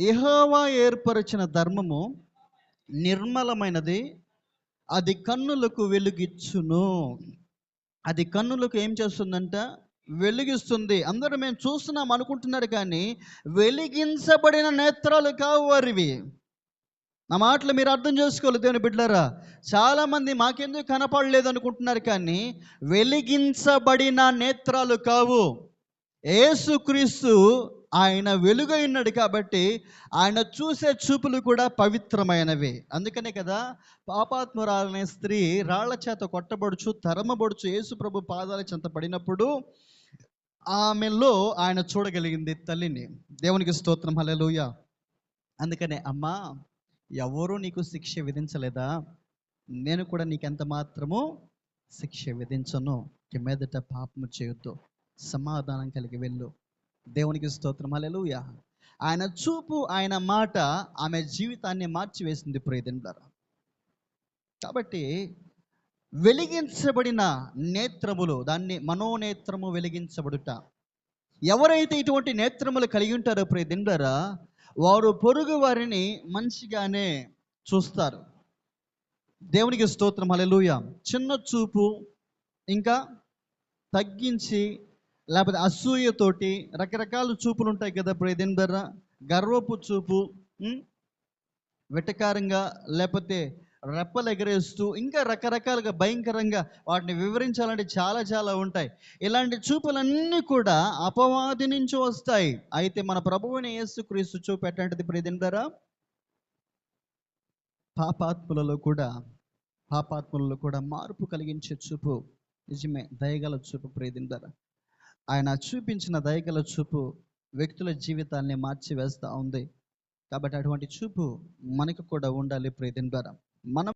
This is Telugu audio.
యెహోవా ఏర్పరిచిన ధర్మము నిర్మలమైనది అది కన్నులకు వెలుగిచ్చును. అది కన్నులకు ఏం చేస్తుందంట? వెలిగిస్తుంది. అందరూ మేము చూస్తున్నాం అనుకుంటున్నారు కానీ వెలిగించబడిన నేత్రాలు కావు వారివి నా మాటలు మీరు అర్థం చేసుకోవాలి దేవుని బిడ్డలారా. చాలామంది మాకెందుకు కనపడలేదు అనుకుంటున్నారు కానీ వెలిగించబడిన నేత్రాలు కావు. ఏసుక్రీస్తు ఆయన వెలుగై కాబట్టి ఆయన చూసే చూపులు కూడా పవిత్రమైనవి. అందుకనే కదా పాపాత్మురాలనే స్త్రీ రాళ్ళ చేత కొట్టబడుచు తరమబడుచు యేసుప్రభు పాదాల చెంత పడినప్పుడు ఆమెలో ఆయన చూడగలిగింది తల్లిని. దేవునికి స్తోత్రం. హల్లెలూయా. అందుకనే అమ్మా ఎవరూ నీకు శిక్ష విధించలేదా? నేను కూడా నీకు ఎంత మాత్రము శిక్ష విధించను. ఇక మీదట పాపము చేయొద్దు సమాధానం కలిగి వెళ్ళు. దేవునికి స్తోత్రం. అలెలుయ ఆయన చూపు ఆయన మాట ఆమె జీవితాన్ని మార్చివేసింది ప్రియదిండారా కాబట్టి వెలిగించబడిన నేత్రములు దాన్ని మనోనేత్రము వెలిగించబడుట. ఎవరైతే ఇటువంటి నేత్రములు కలిగి ఉంటారో ప్రియదిండారా వారు పొరుగు వారిని మంచిగానే చూస్తారు. దేవునికి స్తోత్రం. అలెలుయ చిన్న చూపు ఇంకా తగ్గించి లేకపోతే అసూయతోటి రకరకాల చూపులు ఉంటాయి కదా ప్రియదిందర గర్వపు చూపు వెటకారంగా లేకపోతే రెప్పలు ఎగరేస్తూ ఇంకా రకరకాలుగా భయంకరంగా వాటిని వివరించాలంటే చాలా చాలా ఉంటాయి. ఇలాంటి చూపులన్నీ కూడా అపవాది నుంచి వస్తాయి. అయితే మన ప్రభువుని యేసుక్రీస్తు చూపు ఎట్లాంటిది ప్రియదిందరా పాపాత్ములలో కూడా పాపాత్ములలో కూడా మార్పు కలిగించే చూపు. నిజమే దయగల చూపు ప్రియదిందరా ఆయన చూపించిన దయగల చూపు వ్యక్తుల జీవితాన్ని మార్చివేస్తూ ఉంది. కాబట్టి అటువంటి చూపు మనకు కూడా ఉండాలి ప్రియదిందరా మనం